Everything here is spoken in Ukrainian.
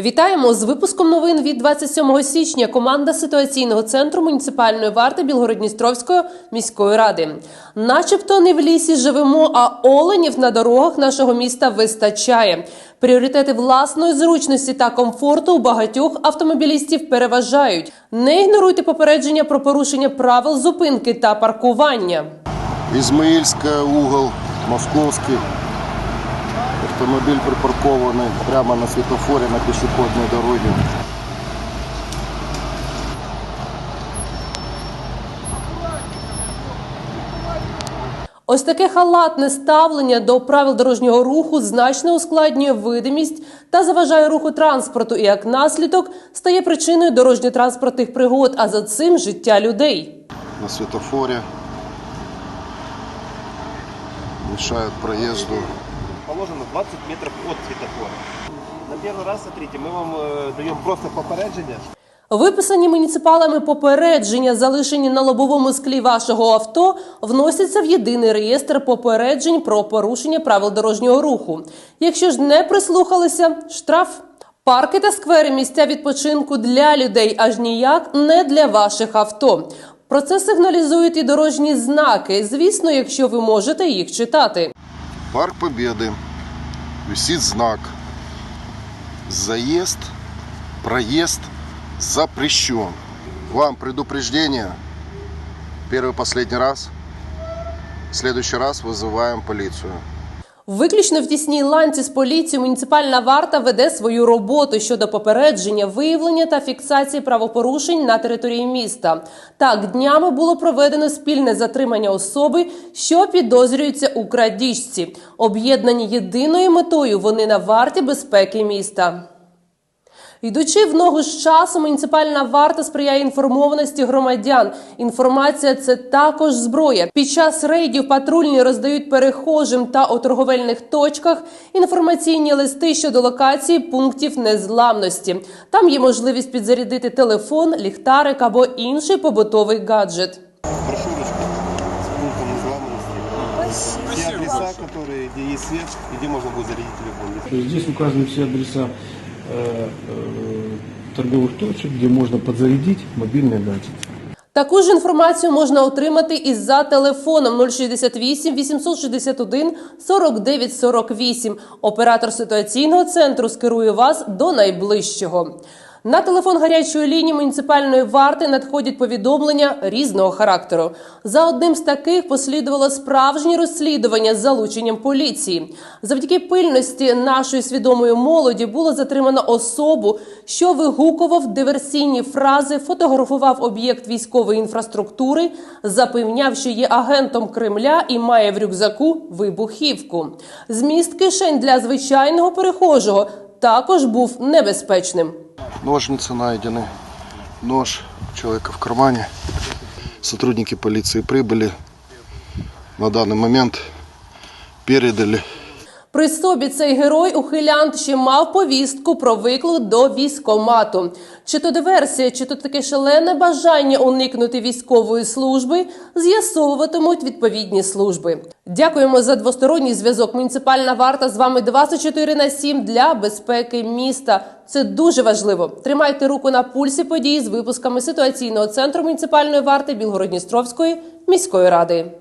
Вітаємо з випуском новин від 27 січня. Команда ситуаційного центру муніципальної варти Білгородністровської міської ради. Начебто не в лісі живемо, а оленів на дорогах нашого міста вистачає. Пріоритети власної зручності та комфорту у багатьох автомобілістів переважають. Не ігноруйте попередження про порушення правил зупинки та паркування. Ізмаїльська, угол, Московський. Автомобіль припаркований прямо на світофорі на пішохідній дорозі. Ось таке халатне ставлення до правил дорожнього руху значно ускладнює видимість та заважає руху транспорту, і як наслідок стає причиною дорожньо-транспортних пригод, а за цим життя людей. На світофорі. Мешают проезду положено 20 метров от светофора. На первый раз, смотрите, мы вам э, даем просто попередження. Виписані муніципалами попередження, залишені на лобовому склі вашого авто, вносяться в єдиний реєстр попереджень про порушення правил дорожнього руху. Якщо ж не прислухалися, штраф. Парки та сквери місця відпочинку для людей, аж ніяк не для ваших авто. Про це сигналізують і дорожні знаки. Звісно, якщо ви можете їх читати. Парк Победы. Висит знак. Заезд, проезд запрещен. Вам предупреждение. Первый последний раз. В следующий раз вызываем полицию. Виключно в тісній ланці з поліцією муніципальна варта веде свою роботу щодо попередження, виявлення та фіксації правопорушень на території міста. Так, днями було проведено спільне затримання особи, що підозрюється у крадіжці. Об'єднані єдиною метою вони на варті безпеки міста. Йдучи в ногу з часом, муніципальна варта сприяє інформованості громадян. Інформація це також зброя. Під час рейдів патрульні роздають перехожим та у торговельних точках інформаційні листи щодо локації пунктів незламності. Там є можливість підзарядити телефон, ліхтарик або інший побутовий гаджет. Пунктом незламности. Все адреса, которые, где есть свет, и где можно будет зарядить телефон. Здесь указаны все адреса э, э, торговых точек, где можно подзарядить мобильный гаджет. Таку ж інформацію можна отримати і за телефоном 068 861 49 48. Оператор ситуаційного центру скерує вас до найближчого. На телефон гарячої лінії муніципальної варти надходять повідомлення різного характеру. За одним з таких послідувало справжнє розслідування з залученням поліції. Завдяки пильності нашої свідомої молоді було затримано особу, що вигукував диверсійні фрази, фотографував об'єкт військової інфраструктури, запевняв, що є агентом Кремля і має в рюкзаку вибухівку. Зміст кишень для звичайного перехожого також був небезпечним. Ножницы найдены. Нож у человека в кармане. Сотрудники полиции прибыли. На данный момент передали при собі цей герой ухилянт ще мав повістку про виклик до військомату. Чи то диверсія, чи то таке шалене бажання уникнути військової служби, з'ясовуватимуть відповідні служби. Дякуємо за двосторонній зв'язок. Муніципальна варта з вами 24 на 7 для безпеки міста. Це дуже важливо. Тримайте руку на пульсі подій з випусками ситуаційного центру муніципальної варти Білгородністровської міської ради.